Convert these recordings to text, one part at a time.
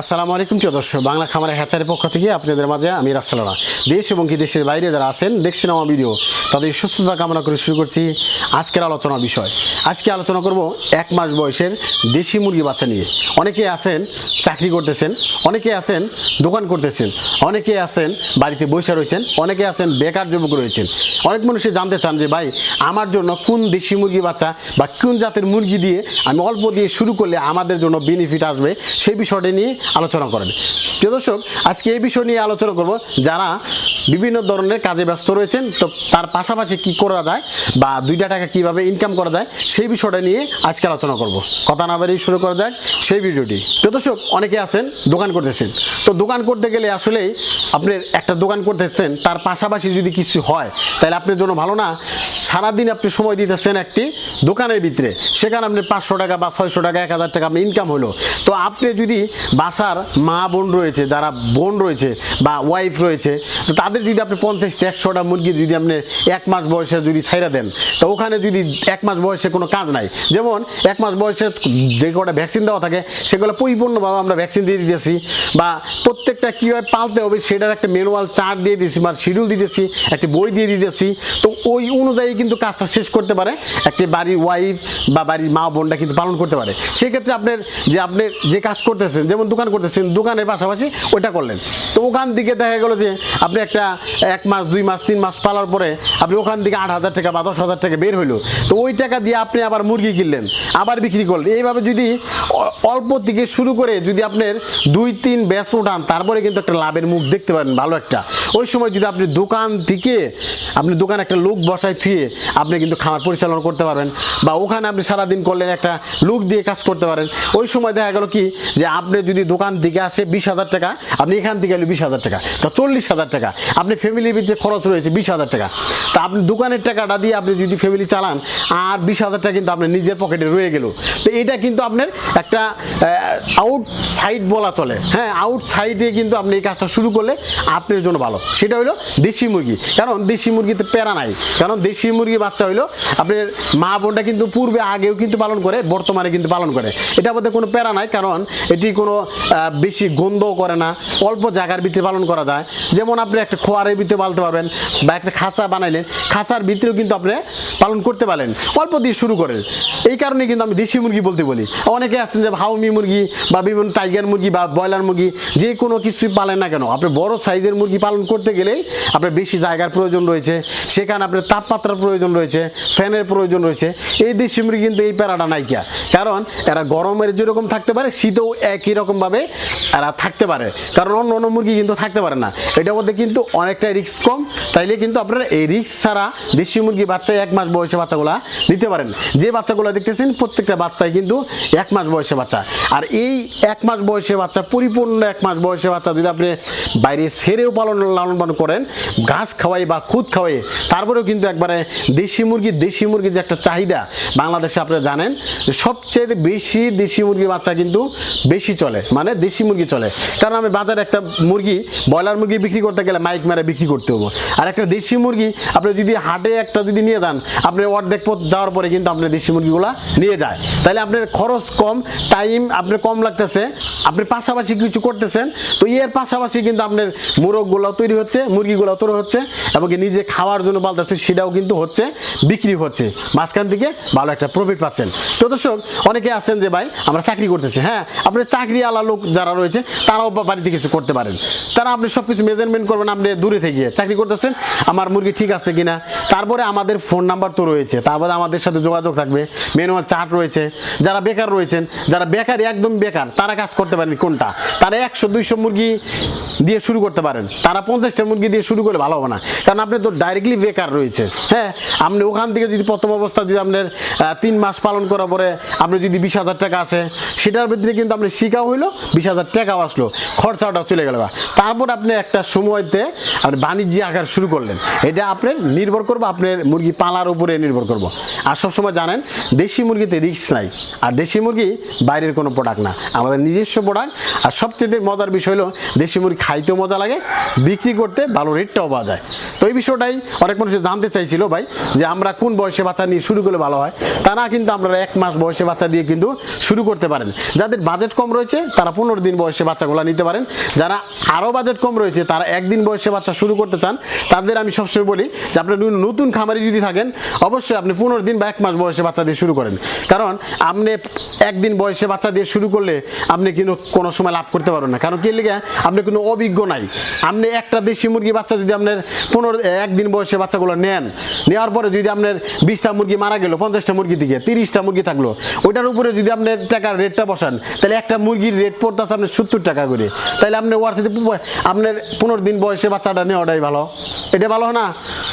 আসসালামু আলাইকুম, প্রিয় দর্শক। বাংলা খামারের হ্যাচারের পক্ষ থেকে আপনাদের মাঝে আমি রাসালানা দেশ এবং কি দেশের বাইরে যারা আছেন, দেখছেন আমার ভিডিও, তাদের সুস্থতা কামনা করে শুরু করছি আজকের আলোচনা বিষয়। আজকে আলোচনা করব এক মাস বয়সের দেশি মুরগি বাচ্চা নিয়ে। অনেকে আছেন, চাকরি করতেছেন, অনেকে আছেন, দোকান করতেছেন, অনেকে আছেন, বাড়িতে বসে রয়েছেন, অনেকে আছেন, বেকার যুবক রয়েছেন। অনেক মানুষে জানতে চান যে, ভাই, আমার জন্য কোন দেশি মুরগি বাচ্চা বা কোন জাতের মুরগি দিয়ে আমি অল্প দিয়ে শুরু করলে আমাদের জন্য বেনিফিট আসবে? সেই বিষয়টা নিয়ে আলোচনা করেন। প্রিয় দর্শক, আজকে এই বিষয় নিয়ে আলোচনা করব যারা বিভিন্ন ধরনের কাজে ব্যস্ত রয়েছেন, তো তার পাশাপাশি কি করা যায় বা দুইটা টাকা কীভাবে ইনকাম করা যায়, সেই বিষয়টা নিয়ে আজকে আলোচনা করব। কথা না বাড়িয়ে শুরু করা যাক সেই ভিডিওটি। প্রিয় দর্শক, অনেকে আছেন, দোকান করতেছেন। তো দোকান করতে গেলে আসলেই আপনি একটা দোকান করতেছেন, তার পাশাপাশি যদি কিছু হয়, তাহলে আপনার জন্য ভালো না। সারাদিন আপনি সময় দিতেছেন একটি দোকানের ভিতরে, সেখানে আপনি পাঁচশো টাকা বা ছয়শো টাকা, এক হাজার টাকা আপনি ইনকাম হলো। তো আপনি যদি বাসার মা বোন রয়েছে, যারা বোন রয়েছে বা ওয়াইফ রয়েছে তাদের যদি আপনি পঞ্চাশটা একশোটা মুরগি যদি আপনি এক মাস বয়সে যদি ছাইরা দেন, তো ওখানে যদি এক মাস বয়সে কোনো কাজ নাই। যেমন এক মাস বয়সে যে কটা ভ্যাকসিন দেওয়া থাকে, সেগুলো পরিপূর্ণভাবে আমরা ভ্যাকসিন দিয়ে দিতেছি বা প্রত্যেকটা কীভাবে পালতে হবে সেটার একটা ম্যানুয়াল চার্ট দিয়ে দিয়েছি বা শিডিউল দিতেছি, একটি বই দিয়ে দিতেছি। তো ওই অনুযায়ী কিন্তু কাজটা শেষ করতে পারে, একটি বাড়ির ওয়াইফ বা বাড়ির মা বোনটা কিন্তু পালন করতে পারে। সেক্ষেত্রে আপনার যে আপনি যে কাজ করতেছেন, যেমন দোকান করতেছেন, দোকানের পাশাপাশি ওইটা করলেন। তো ওখান থেকে দেখা গেলো যে আপনি একটা এক মাস, দুই মাস, তিন মাস পালার পরে আপনি ওখান থেকে আট হাজার টাকা বা দশ হাজার টাকা বের হইল। তো ওই টাকা দিয়ে আপনি আবার মুরগি কিনলেন, আবার বিক্রি করলেন। এইভাবে যদি অল্প থেকে শুরু করে যদি আপনার দুই, তিন ব্যাস উঠান, তারপরে কিন্তু একটা লাভের মুখ দেখতে পারেন, ভালো একটা। ওই সময় যদি আপনি দোকান থেকে আপনি দোকানে একটা লোক বসায় থুয়ে আপনি কিন্তু খামার পরিচালনা করতে পারবেন, বা ওখানে আপনি সারাদিন করলেন একটা লোক দিয়ে কাজ করতে পারেন। ওই সময় দেখা গেল কি যে আপনি যদি দোকান থেকে আসে বিশ হাজার টাকা, আপনি এখান থেকে এলো বিশ হাজার টাকা, তা চল্লিশ হাজার টাকা, আপনি ফ্যামিলির ভিতরে খরচ রয়েছে বিশ হাজার টাকা। তা আপনি দোকানের টাকাটা দিয়ে আপনি যদি ফ্যামিলি চালান, আর বিশ হাজার টাকা কিন্তু আপনার নিজের পকেটে রয়ে গেল। তো এটা কিন্তু আপনার একটা আউট সাইড বলা চলে। হ্যাঁ আউট সাইডে কিন্তু আপনি এই কাজটা শুরু করলে আপনার জন্য ভালো। সেটা হলো দেশি মুরগি। কারণ দেশি মুরগিতে প্যারা নাই। কারণ দেশি মুরগি বাচ্চা হইল আপনার মা বোনটা কিন্তু পূর্বে আগেও কিন্তু পালন করে, বর্তমানে কিন্তু পালন করে। এটা মধ্যে কোনো প্যারা নাই, কারণ এটি কোনো বেশি গন্ধও করে না, অল্প জায়গার ভিতরে পালন করা যায়। যেমন আপনি একটা খোয়ারের ভিতরে পালতে পারবেন বা একটা খাঁচা বানাইলেন খাঁচার ভিতরেও কিন্তু আপনি পালন করতে পারেন। অল্প দিয়ে শুরু করেন। এই কারণে কিন্তু আমি দেশি মুরগি বলতে বলি। অনেকে আছেন যে হাউমি মুরগি বা বিভিন্ন টাইগার মুরগি বা ব্রয়লার মুরগি, যে কোনো কিছুই পালেন না কেন। আপনি বড় সাইজের মুরগি পালন করতে গেলেই আপনার বেশি জায়গার প্রয়োজন রয়েছে। সেখানে আপনার তাপমাত্রার প্রয়োজন রয়েছে, ফ্যানের প্রয়োজন রয়েছে। এই দেশি মুরগি কিন্তু এই প্যারাটা নাইকিয়া কারণ এরা গরমের যেরকম থাকতে পারে, শীতেও একই রকমভাবে এরা থাকতে পারে। কারণ অন্য অন্য মুরগি কিন্তু থাকতে পারে না। এটার মধ্যে কিন্তু অনেকটাই রিস্ক কম। তাইলে কিন্তু আপনারা এই রিস্ক ছাড়া দেশি মুরগি বাচ্চা এক মাস বয়সে বাচ্চাগুলা নিতে পারেন। যে বাচ্চাগুলো দেখতেছেন, প্রত্যেকটা বাচ্চাই কিন্তু এক মাস বয়সে বাচ্চা। আর এই এক মাস বয়সে বাচ্চা, পরিপূর্ণ এক মাস বয়সে বাচ্চা যদি আপনি বাইরে ছেড়েও পালন, লালন পালন করেন, ঘাস খাওয়াই বা খুদ খাওয়াই, তারপরেও কিন্তু একবারে দেশি মুরগি, দেশি মুরগির যে একটা চাহিদা, বাংলাদেশে আপনারা জানেন সবচেয়ে বেশি দেশি মুরগির বাচ্চা কিন্তু বেশি চলে। মানে দেশি মুরগি চলে। কারণ আমি বাজারে একটা মুরগি, ব্রয়লার মুরগি বিক্রি করতে গেলে মাইক মেরে বিক্রি করতে হব। আর একটা দেশি মুরগি, আপনি যদি হাটে একটা যদি নিয়ে যান, আপনি অর্ধেক পথ যাওয়ার পরে কিন্তু আপনি দেশি মুরগিগুলো নিয়ে যায়। তাহলে আপনার খরচ কম, টাইম আপনার কম লাগতেছে, আপনি পাশাপাশি কিছু করতেছেন, তো এর পাশাপাশি কিন্তু আপনার মোরগগুলো তৈরি হচ্ছে মুরগিগুলো তৈরি হচ্ছে, এবং নিজে খাওয়ার জন্য পালতেছে, সেটাও কিন্তু হচ্ছে, বিক্রি হচ্ছে। মাঝখান থেকে ভালো একটা প্রফিট পাচ্ছেন। তো দর্শক, অনেকে আছেন যে, ভাই, আমরা চাকরি করতেছি। হ্যাঁ আপনার চাকরি আলা লোক যারা রয়েছে, তারাও বাড়িতে কিছু করতে পারেন। তারা আপনি সব কিছু মেজারমেন্ট করবেন, আপনি দূরে থেকে চাকরি করতেছেন, আমার মুরগি ঠিক আছে কিনা? তারপরে আমাদের ফোন নাম্বার তো রয়েছে। তারপরে আমাদের সাথে যোগাযোগ থাকবে। ম্যানুয়াল চার্ট রয়েছে। যারা বেকার রয়েছেন, যারা বেকার, একদম বেকার, তারা কাজ করতে পারেন কোনটা? তারা একশো, দুইশো মুরগি দিয়ে শুরু করতে পারেন। তারা পঞ্চাশটা মুরগি দিয়ে শুরু করে ভালো হবে না। কারণ আপনি তো ডাইরেক্টলি বেকার রয়েছে। হ্যাঁ আপনি ওখান থেকে যদি প্রথম অবস্থা যদি আপনার তিন মাস পালন করার পরে আপনি যদি বিশ হাজার টাকা আসে, সেটার ভিতরে কিন্তু আপনি শিখাও হইল বিশ হাজার টাকাও আসলো, খরচাটা চলে গেল তারপর আপনি একটা সময়তে আপনি বাণিজ্য আকার শুরু করলেন। এটা আপনার নির্ভর করব আপনার মুরগি পালার উপরে নির্ভর করব। আর সবসময় জানেন, দেশি মুরগিতে রিস্ক নাই। আর দেশি মুরগি বাইরের কোনো প্রোডাক্ট না। আমাদের নিজস্ব প্রোডাক্ট আর সবচেয়ে মজার বিষয় হলো, দেশি মুরগি খাইতেও মজা লাগে, বিক্রি করতে ভালো রেটটাও পাওয়া যায়। তো এই বিষয়টাই অনেক মানুষ জানতে চাইছিল ভাই, যে আমরা কোন বয়সে বাচ্চা নিয়ে শুরু করলে ভালো হয়। তা না, কিন্তু আপনারা এক মাস বয়সে বাচ্চা দিয়ে কিন্তু শুরু করতে পারেন। যাদের বাজেট কম রয়েছে, তারা পনেরো দিন বয়সে বাচ্চাগুলো নিতে পারেন, যারা আরও বাজেট কম রয়েছে, তারা একদিন বয়সে বাচ্চা শুরু করতে চান, তাদের আমি সবসময় বলি যে আপনি নতুন খামারি যদি থাকেন, অবশ্যই আপনি পনেরো দিন বা এক মাস বয়সে বাচ্চা দিয়ে শুরু করেন। কারণ আপনি একদিন বয়সে বাচ্চা দিয়ে শুরু করলে আপনি কিন্তু কোনো সময় লাভ করতে পারবেন না। কারণ কি লিগে আপনি কোনো অভিজ্ঞ নাই। আপনি একটা দেশি মুরগি বাচ্চা যদি আপনার পনেরো একদিন বয়সে বাচ্চাগুলো নেন, নেওয়ার পরে যদি আপনার বিশটা মুরগি মারা গেল, পঞ্চাশটা মুরগি থেকে তিরিশটা মুরগি থাকল, ওইটার উপরে যদি আপনার টাকার রেটটা বসান, তাহলে একটা মুরগির রেট পড়তেছে আপনার সত্তর টাকা করে। তাহলে আপনি ওয়ার সাথে আপনার পনেরো দিন বয়সে বাচ্চাটা নেওয়াটাই ভালো। এটা ভালো না?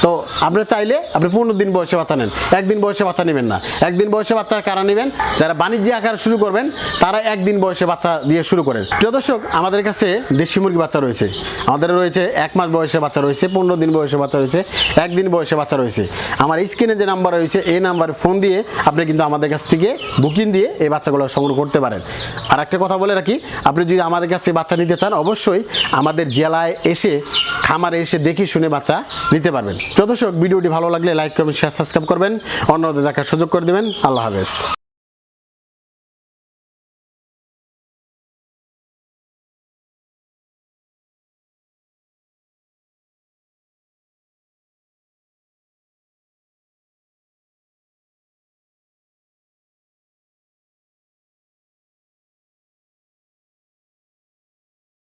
তো আপনি চাইলে আপনি পনেরো দিন বয়সে বাচ্চা নেন। একদিন বয়সে বাচ্চা নেবেন না। একদিন বয়সে বাচ্চা কারা নেবেন? যারা বাণিজ্য আকার শুরু করবেন, তারা একদিন বয়সে বাচ্চা দিয়ে শুরু করেন। প্রিয় দর্শক, আমাদের কাছে দেশি মুরগি বাচ্চা রয়েছে। আমাদের রয়েছে এক মাস বয়সে বাচ্চা রয়েছে, পনেরো দিন বয়সে বাচ্চা রয়েছে, একদিন বয়সে বাচ্চা রয়েছে। আমার স্ক্রিনে যে নাম্বার রয়েছে, এই নাম্বারে ফোন দিয়ে আপনি কিন্তু আমাদের কাছ থেকে বুকিং দিয়ে এই বাচ্চাগুলো সংগ্রহ করতে পারেন। আর একটা কথা বলে রাখি আপনি যদি আমাদের কাছে বাচ্চা নিতে চান, অবশ্যই আমাদের জেলায় এসে, খামারে এসে দেখে শুনে বাচ্চা নিতে পারবেন। প্রদর্শক ভিডিওটি ভালো লাগলে লাইক কমেন্ট শেয়ার সাবস্ক্রাইব করবেন। অন্যদের দেখার সুযোগ করে দেবেন। আল্লাহ হাফেজ।